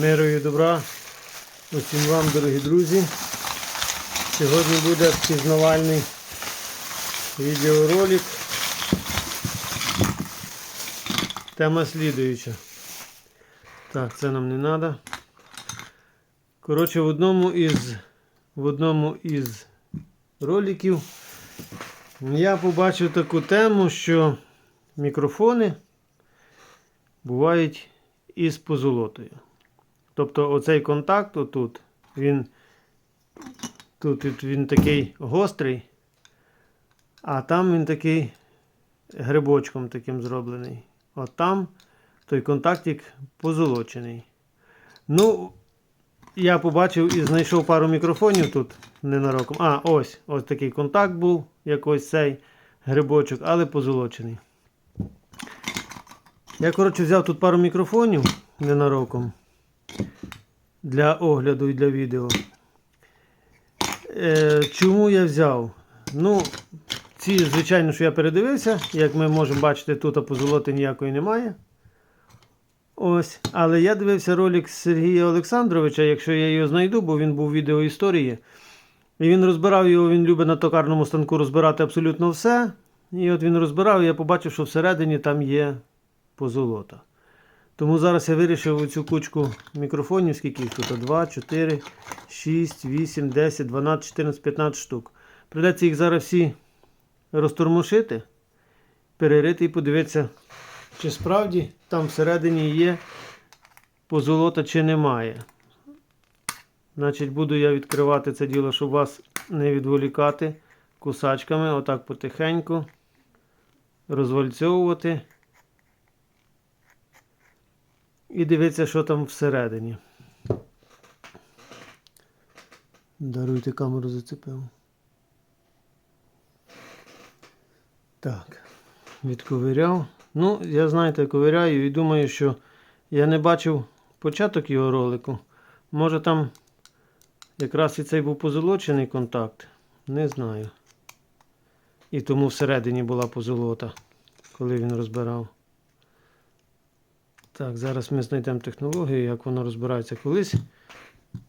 Миру і добра усім вам, дорогі друзі. Сьогодні буде пізнавальний відеоролик. Тема слідуюча. Так, це нам не треба. Коротше, в одному із в одному із роликів я побачив таку тему, що мікрофони бувають із позолотою. Тобто оцей контакт отут, він тут він такий гострий, а там він такий грибочком таким зроблений. От там той контактик позолочений. Ну, я побачив і знайшов пару мікрофонів тут ненароком. А, ось ось такий контакт був, як ось цей грибочок, але позолочений. Я, коротше, взяв тут пару мікрофонів ненароком для огляду і для відео. Е, чому я взяв? Ну, ці, звичайно, що я передивився, як ми можемо бачити, тут позолоти ніякої немає. Ось, але я дивився ролик Сергія Олександровича, якщо я його знайду, бо він був відео історії. І він розбирав його, він любить на токарному станку розбирати абсолютно все. І от він розбирав, і я побачив, що всередині там є позолота. Тому зараз я вирішив оцю кучку мікрофонів, скільки їх тут? 2, 4, 6, 8, 10, 12, 14, 15 штук. Придеться їх зараз всі розтормошити, перерити і подивитися, чи справді там всередині є позолота, чи немає. Значить, буду я відкривати це діло, щоб вас не відволікати кусачками, отак потихеньку розвальцьовувати. І дивіться, що там всередині. Даруйте камеру зацепив. Так, відковиряв. Ну, я знаєте, ковиряю і думаю, що я не бачив початок його ролику. Може там якраз і цей був позолочений контакт. Не знаю. І тому всередині була позолота, коли він розбирав. Так, зараз ми знайдемо технологію, як воно розбирається колись.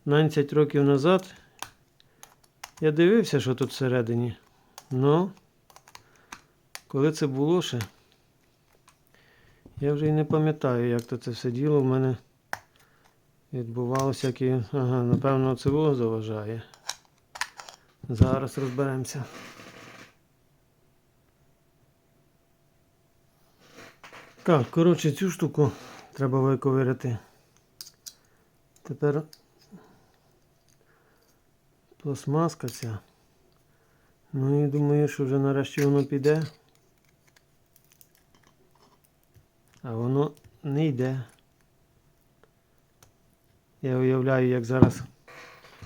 12 років назад я дивився, що тут всередині. Ну, коли це було ще, я вже і не пам'ятаю, як то це все діло в мене відбувалося. Які... Ага, напевно, це було заважає. Зараз розберемося. Так, коротше, цю штуку треба виковиряти. Тепер пластмаска ця. Ну і думаю, що вже нарешті воно піде. А воно не йде. Я уявляю, як зараз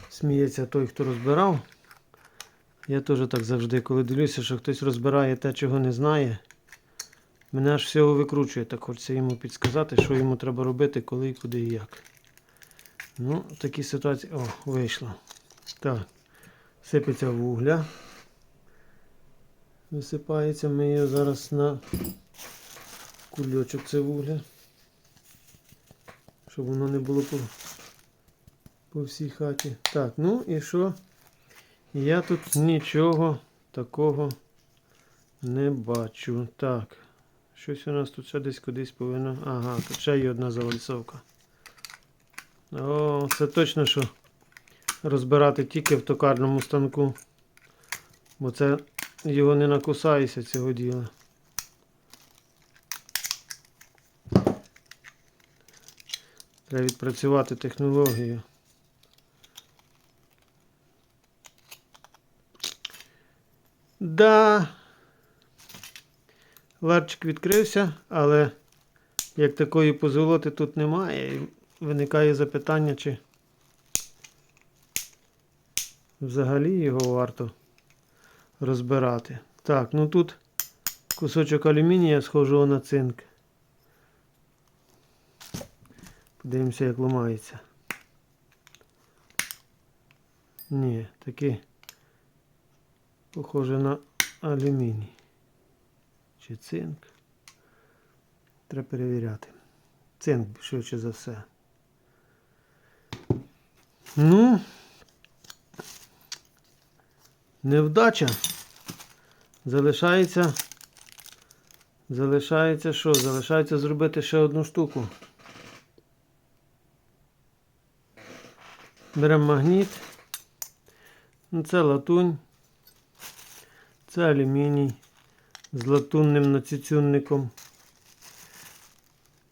сміється той, хто розбирав. Я теж так завжди, коли дивлюся, що хтось розбирає те, чого не знає. Мене аж всього викручує, так хочеться йому підсказати, що йому треба робити, коли, і куди і як. Ну, такі ситуації. О, вийшло. Так. Сипеться вугля. Висипається, ми її зараз на кульочок це вугля. Щоб воно не було по, по всій хаті. Так, ну і що? Я тут нічого такого не бачу. Так. Щось у нас тут ще десь кудись повинно. Ага, тут ще є одна завальцовка. О, це точно, що розбирати тільки в токарному станку. Бо це його не накусається цього діла. Треба відпрацювати технологію. Да. Ларчик відкрився, але як такої позолоти тут немає. І виникає запитання, чи взагалі його варто розбирати. Так, ну тут кусочок алюмінія схожого на цинк. Подивимося, як ламається. Ні, таки похоже на алюміній чи цинк. Треба перевіряти. Цинк швидше за все. Ну, невдача. Залишається. Залишається що? Залишається зробити ще одну штуку. Беремо магніт. Ну, Це латунь. Це алюміній з латунним нацюцюнником.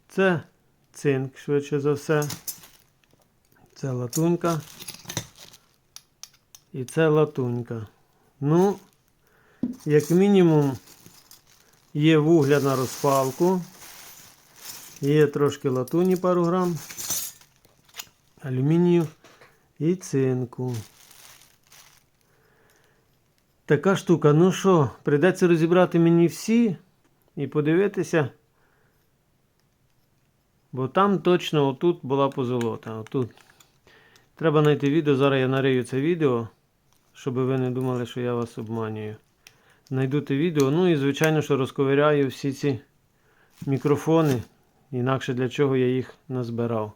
Це цинк, швидше за все. Це латунька. І це латунька. Ну, як мінімум, є вугля на розпалку. Є трошки латуні пару грам, алюмінію і цинку. Така штука. Ну що, прийдеться розібрати мені всі і подивитися. Бо там точно отут була позолота. Отут. Треба знайти відео. Зараз я нарию це відео, щоб ви не думали, що я вас обманюю. Найду відео. Ну і звичайно, що розковиряю всі ці мікрофони. Інакше для чого я їх назбирав.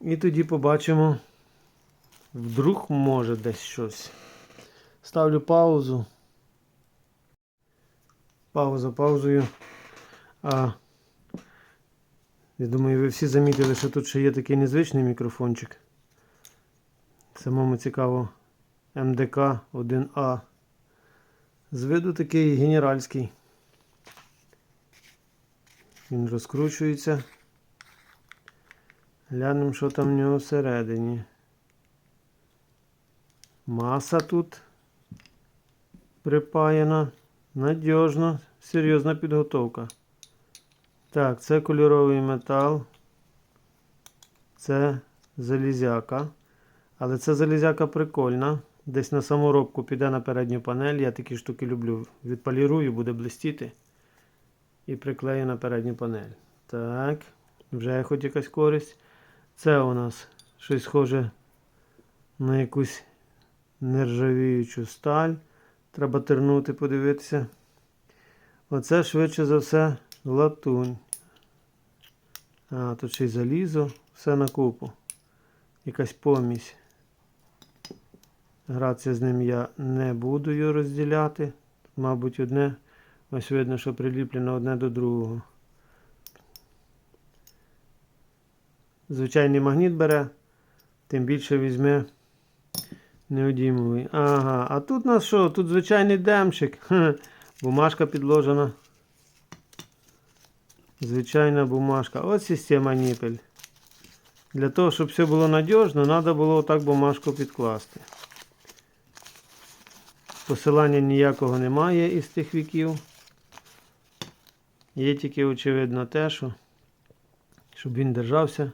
І тоді побачимо. Вдруг може десь щось. Ставлю паузу. Пауза паузою. А я думаю, ви всі замітили, що тут ще є такий незвичний мікрофончик. Самому цікаво МДК 1А. З виду такий генеральський. Він розкручується. Глянемо, що там в нього всередині. Маса тут припаяна. Надіжно, серйозна підготовка. Так, це кольоровий метал. Це залізяка. Але це залізяка прикольна. Десь на саморобку піде на передню панель. Я такі штуки люблю. Відполірую, буде блистіти. І приклею на передню панель. Так, вже хоч якась користь. Це у нас щось схоже на якусь нержавіючу сталь. Треба тернути, подивитися. Оце швидше за все латунь. А, тут ще й залізо, все на купу. Якась помісь. Гратися з ним я не буду його розділяти. Мабуть, одне. Ось видно, що приліплено одне до другого. Звичайний магніт бере, тим більше візьме неодімовий. Ага, а тут у нас що? Тут звичайний демчик. Бумажка підложена. Звичайна бумажка. Ось система ніпель. Для того, щоб все було надіжно, треба було отак бумажку підкласти. Посилання ніякого немає із тих віків. Є тільки, очевидно, те, що щоб він держався,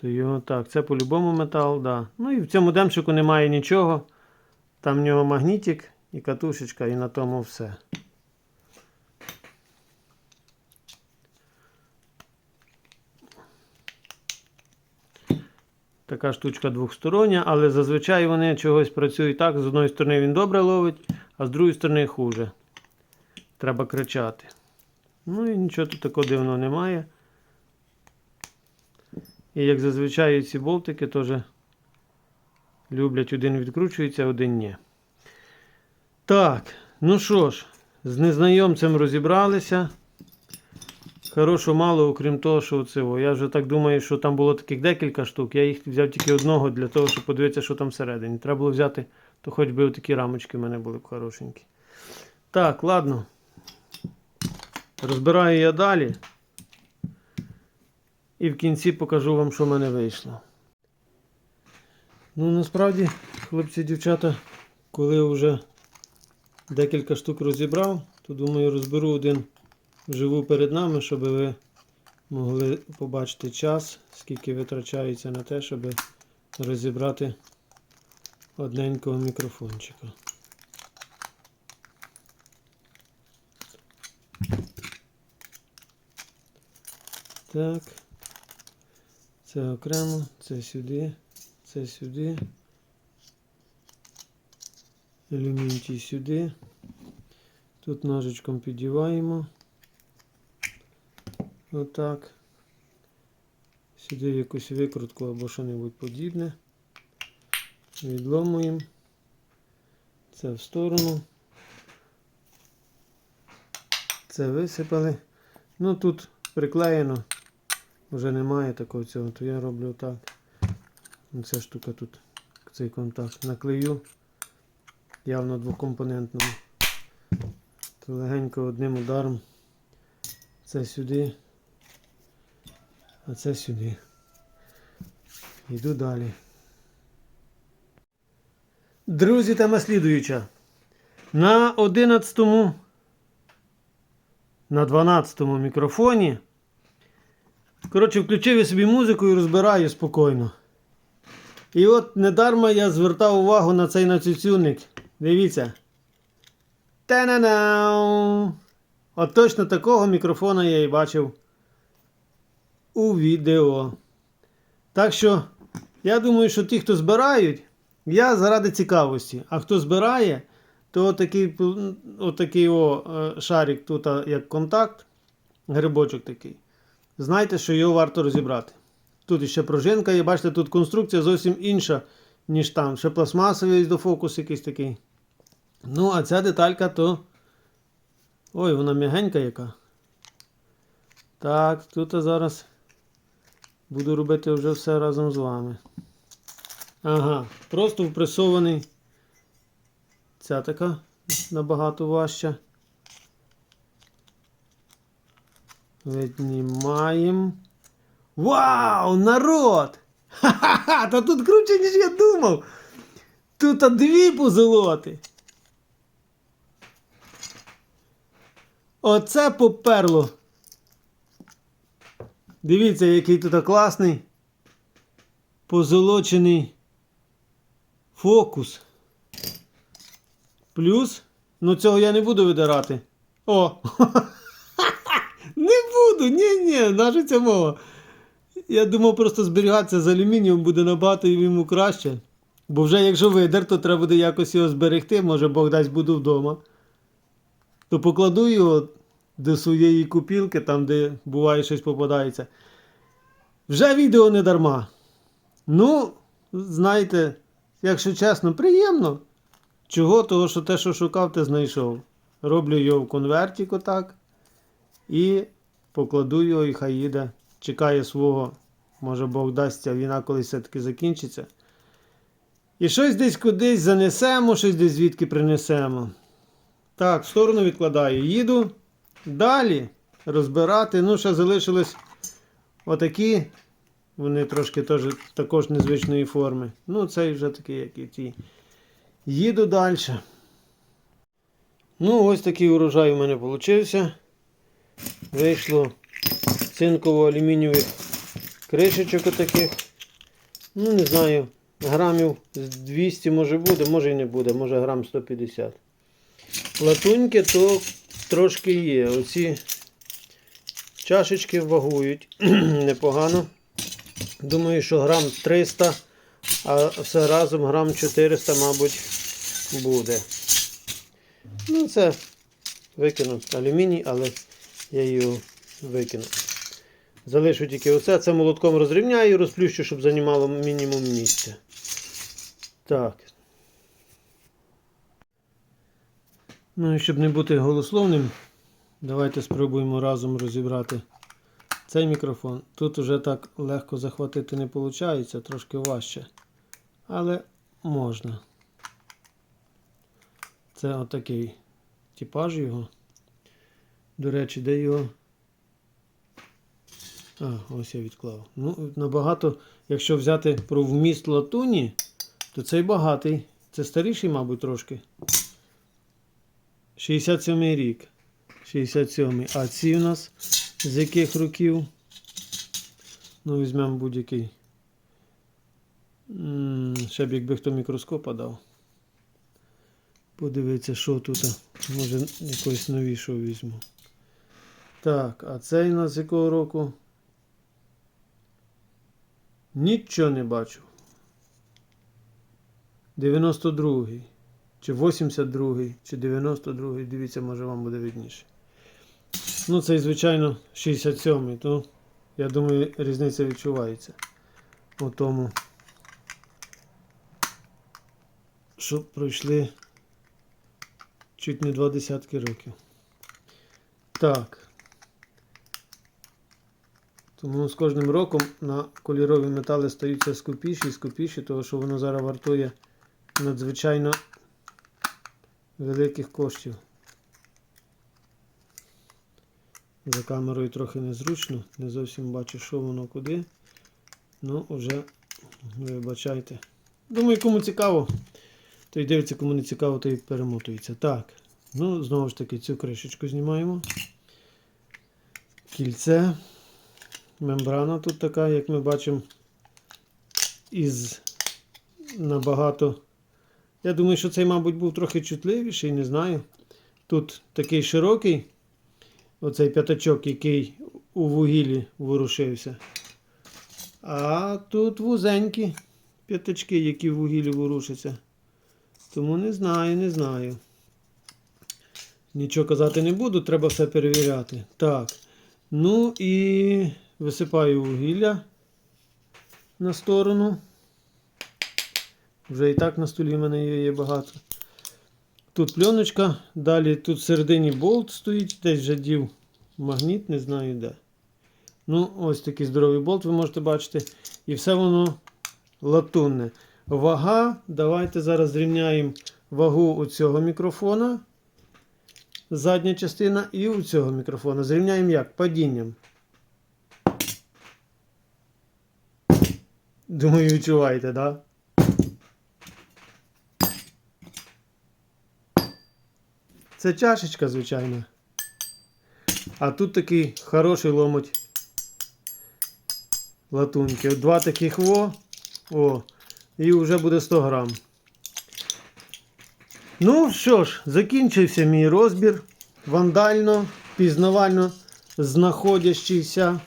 то його так. Це по-любому метал, да. Ну і в цьому демчику немає нічого. Там в нього магнітик і катушечка, і на тому все. Така штучка двохстороння, але зазвичай вони чогось працюють так. З одної сторони він добре ловить, а з другої сторони хуже. Треба кричати. Ну і нічого тут такого дивного немає. І як зазвичай ці болтики теж люблять, один відкручується, один ні. Так, ну що ж, з незнайомцем розібралися. Хорошо мало, окрім того, що оце. Я вже так думаю, що там було таких декілька штук. Я їх взяв тільки одного для того, щоб подивитися, що там всередині. Треба було взяти, то хоч би такі рамочки в мене були б хорошенькі. Так, ладно. Розбираю я далі. І в кінці покажу вам, що в мене вийшло. Ну, насправді, хлопці дівчата, коли вже декілька штук розібрав, то думаю, розберу один вживу перед нами, щоб ви могли побачити час, скільки витрачається на те, щоб розібрати одненького мікрофончика. Так. Це окремо, це сюди, це сюди. Алюмінтій сюди. Тут ножичком підіваємо. Отак. Сюди якусь викрутку або що-небудь подібне. Відломуємо. Це в сторону. Це висипали. Ну тут приклеєно. Вже немає такого цього, то я роблю так. Ця штука тут, цей контакт наклею. Явно двокомпонентному. То легенько одним ударом. Це сюди. А це сюди. Йду далі. Друзі, тема слідуюча. На 11 на 12 мікрофоні. Коротше, включив я собі музику і розбираю спокійно. І от недарма я звертав увагу на цей нацюцюник. Дивіться. Та-на-нау! От точно такого мікрофона я і бачив у відео. Так що, я думаю, що ті, хто збирають, я заради цікавості. А хто збирає, то отакий, отакий о, е, шарик тут як контакт, грибочок такий. Знайте, що його варто розібрати. Тут іще пружинка є, бачите, тут конструкція зовсім інша, ніж там. Ще пластмасовий до фокус якийсь такий. Ну, а ця деталька то. Ой, вона м'ягенька яка. Так, тут я зараз буду робити вже все разом з вами. Ага, просто впресований. Ця така набагато важча. Віднімаємо. Вау, народ! Ха-ха-ха! Та тут круче, ніж я думав. Тут дві позолоти. Оце поперло. Дивіться, який тут класний. Позолочений фокус. Плюс. Ну цього я не буду видирати. О! Буду! Ні-ні, наша ця мова. Я думав, просто зберігатися з алюмінієм буде набагато йому краще. Бо вже якщо видер, то треба буде якось його зберегти, може Бог дасть буду вдома. То покладу його до своєї купілки, там, де буває щось попадається. Вже відео не дарма. Ну, знаєте, якщо чесно, приємно. Чого? Того, що те, що шукав, ти знайшов. Роблю його в конвертик отак. І покладу його, і хай їде. Чекає свого. Може Бог дасться, війна колись все-таки закінчиться. І щось десь кудись занесемо, щось десь звідки принесемо. Так, в сторону відкладаю. Їду далі розбирати. Ну, ще залишились отакі. Вони трошки теж також незвичної форми. Ну, цей вже такий, як і ті. Їду далі. Ну, ось такий урожай у мене вийшов. Вийшло цинково-алюмінієвих кришечок отаких. Ну, не знаю, грамів 200 може буде, може і не буде, може грам 150. Латуньки то трошки є. Оці чашечки вагують непогано. Думаю, що грам 300, а все разом грам 400, мабуть, буде. Ну, це викину алюміній, але я його викину. Залишу тільки оце, це молотком розрівняю і розплющу, щоб займало мінімум місця. Так. Ну і щоб не бути голословним, давайте спробуємо разом розібрати цей мікрофон. Тут вже так легко захватити не виходить, трошки важче. Але можна. Це отакий типаж його. До речі, де його. А, ось я відклав. Ну, набагато, якщо взяти про вміст латуні, то цей багатий. Це старіший, мабуть, трошки. 67 рік. 67. й А ці у нас з яких років? Ну, візьмемо будь-який. Ще б якби хто мікроскопа дав. Подивіться, що тут. Може якогось новішого візьму. Так, а цей нас якого року? Нічого не бачу. 92-й. Чи 82-й, чи 92-й. Дивіться, може вам буде видніше. Ну, цей, звичайно, 67-й, то Я думаю, різниця відчувається у тому, що пройшли чуть не два десятки років. Так. Тому з кожним роком на кольорові метали стаються скупіші і скупіші, тому що воно зараз вартує надзвичайно великих коштів. За камерою трохи незручно, не зовсім бачу, що воно куди. Ну, вже вибачайте. Думаю, кому цікаво, той дивиться, кому не цікаво, той перемотується. Так. Ну, знову ж таки, цю кришечку знімаємо. Кільце. Мембрана тут така, як ми бачимо, із набагато. Я думаю, що цей, мабуть, був трохи чутливіший, не знаю. Тут такий широкий, оцей п'ятачок, який у вугіллі ворушився. А тут вузенькі п'ятачки, які в вугіллі ворушаться. Тому не знаю, не знаю. Нічого казати не буду, треба все перевіряти. Так. Ну і висипаю вугілля на сторону. Вже і так на столі в мене її є багато. Тут пленочка, далі тут всередині болт стоїть, десь вже дів магніт, не знаю де. Ну, ось такий здоровий болт, ви можете бачити. І все воно латунне. Вага, давайте зараз зрівняємо вагу у цього мікрофона. Задня частина і у цього мікрофона. Зрівняємо як? Падінням. Думаю, відчуваєте? Да? Це чашечка, звичайно. А тут такий хороший ломоть латунки. Два таких во. О, і вже буде 100 грам. Ну що ж, закінчився мій розбір. Вандально, пізнавально знаходящийся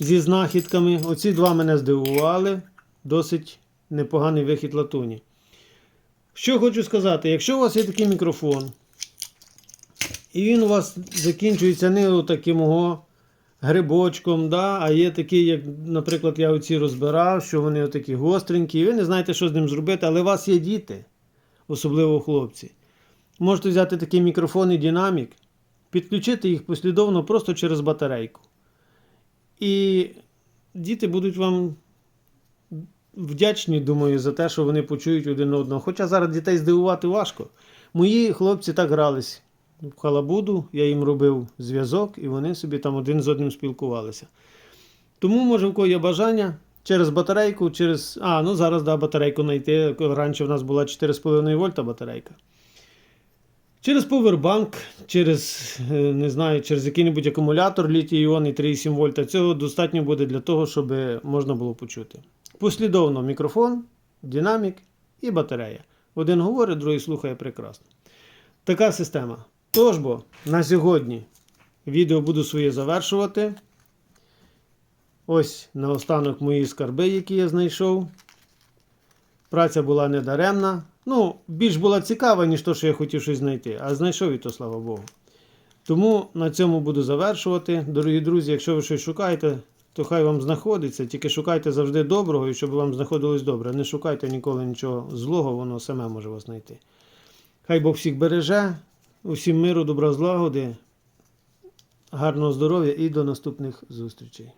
зі знахідками. Оці два мене здивували. Досить непоганий вихід латуні. Що хочу сказати, якщо у вас є такий мікрофон, і він у вас закінчується не таким ого грибочком, да, а є такий, як, наприклад, я оці розбирав, що вони такі гостренькі, і ви не знаєте, що з ним зробити, але у вас є діти, особливо хлопці. Можете взяти такий мікрофон і динамік, підключити їх послідовно просто через батарейку. І діти будуть вам вдячні, думаю, за те, що вони почують один одного. Хоча зараз дітей здивувати важко. Мої хлопці так грались в халабуду, я їм робив зв'язок, і вони собі там один з одним спілкувалися. Тому, може, в кого є бажання через батарейку, через. А, ну зараз да, батарейку знайти. Раніше в нас була 4,5 вольта батарейка. Через повербанк, через е, не знаю, через який-небудь акумулятор літій іонний 3,7 вольта. Цього достатньо буде для того, щоб можна було почути. Послідовно мікрофон, динамік і батарея. Один говорить, другий слухає прекрасно. Така система. Тож бо, на сьогодні відео буду своє завершувати. Ось наостанок мої скарби, які я знайшов. Праця була недаремна. Ну, більш була цікава, ніж то, що я хотів щось знайти. А знайшов і то, слава Богу. Тому на цьому буду завершувати. Дорогі друзі, якщо ви щось шукаєте, то хай вам знаходиться. Тільки шукайте завжди доброго і щоб вам знаходилось добре. Не шукайте ніколи нічого злого, воно саме може вас знайти. Хай Бог всіх береже, усім миру, добра злагоди, гарного здоров'я і до наступних зустрічей.